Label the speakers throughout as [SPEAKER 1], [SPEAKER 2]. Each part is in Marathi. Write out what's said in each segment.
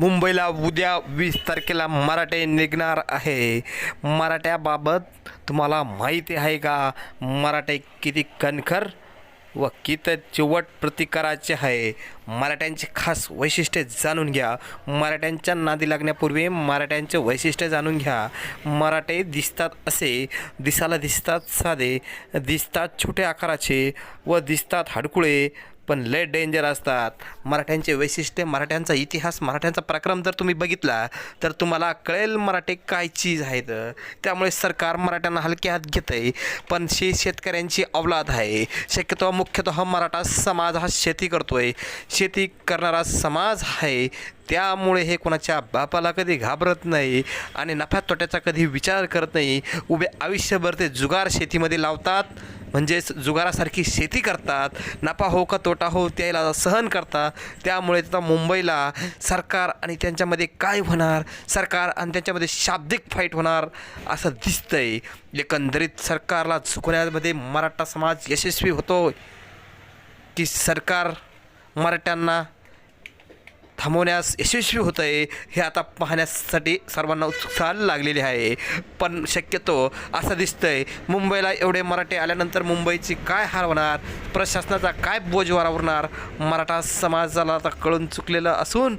[SPEAKER 1] मुंबईला उद्या वीस तारखेला मराठे निघणार आहे. मराठ्याबाबत तुम्हाला माहिती आहे का? मराठे किती कणखर व किती चिवट प्रतिकाराचे आहे? मराठ्यांचे खास वैशिष्ट्ये जाणून घ्या. मराठ्यांच्या नादी लागण्यापूर्वी मराठ्यांचे वैशिष्ट्य जाणून घ्या. मराठे दिसतात असे दिसायला दिसतात साधे दिसतात छोट्या आकाराचे व दिसतात हाडकुळे पण लय डेंजर असतात. मराठ्यांचे वैशिष्ट्य मराठ्यांचा इतिहास मराठ्यांचा पराक्रम जर तुम्ही बघितला तर तुम्हाला कळेल मराठे काय चीज आहेत. त्यामुळे सरकार मराठ्यांना हलके हात घेत आहे पण शे शेतकऱ्यांची अवलाद आहे. शक्यतो मुख्यतः मराठा समाज हा शेती आहे शेती करणारा समाज आहे त्यामुळे हे कोणाच्या बापाला कधी घाबरत नाही आणि नफ्या तोट्याचा कधी विचार करत नाही. उभे आयुष्यभर ते जुगार शेतीमध्ये लावतात म्हणजेच जुगारासारखी शेती करतात. नफा हो का तोटा हो त्याला सहन करतात. त्यामुळे आता मुंबईला सरकार आणि त्यांच्यामध्ये काय होणार? सरकार आणि त्यांच्यामध्ये शाब्दिक फाईट होणार असं दिसतंय. एकंदरीत सरकारला चुकण्यामध्ये मराठा समाज यशस्वी होतो की सरकार मराठ्यांना थांबवण्यास यशस्वी होतं आहे हे आता पाहण्यासाठी सर्वांना उत्साह लागलेले आहे. पण शक्यतो असं दिसतं आहे मुंबईला एवढे मराठे आल्यानंतर मुंबईची काय हाल होणार प्रशासनाचा काय बोज होणार मराठा समाजाला आता कळून चुकलेलं असून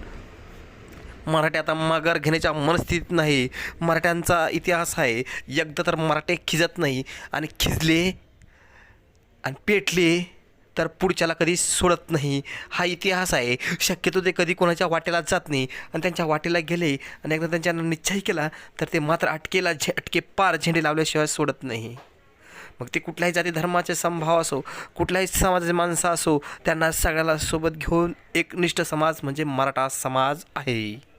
[SPEAKER 1] मराठी आता माघार घेण्याच्या मनस्थितीत नाही. मराठ्यांचा इतिहास आहे एकदा तर मराठे खिजत नाही आणि खिजले आणि पेटले. तर पुढच्याला कधी सोडत नाही. हा इतिहास आहे. शक्यतो ते कधी कोणाच्या वाटेला जात नाही. आणि त्यांच्या वाटेला गेले आणि एकदा त्यांच्यानं निश्चय केला तर ते मात्र अटकेला झे अटके पार झेंडे लावल्याशिवाय सोडत नाही. मग ते कुठल्याही जाती धर्माचे संभाव असो कुठल्याही समाजाचे माणसं असो त्यांना सगळ्याला सोबत घेऊन एकनिष्ठ समाज म्हणजे मराठा समाज आहे.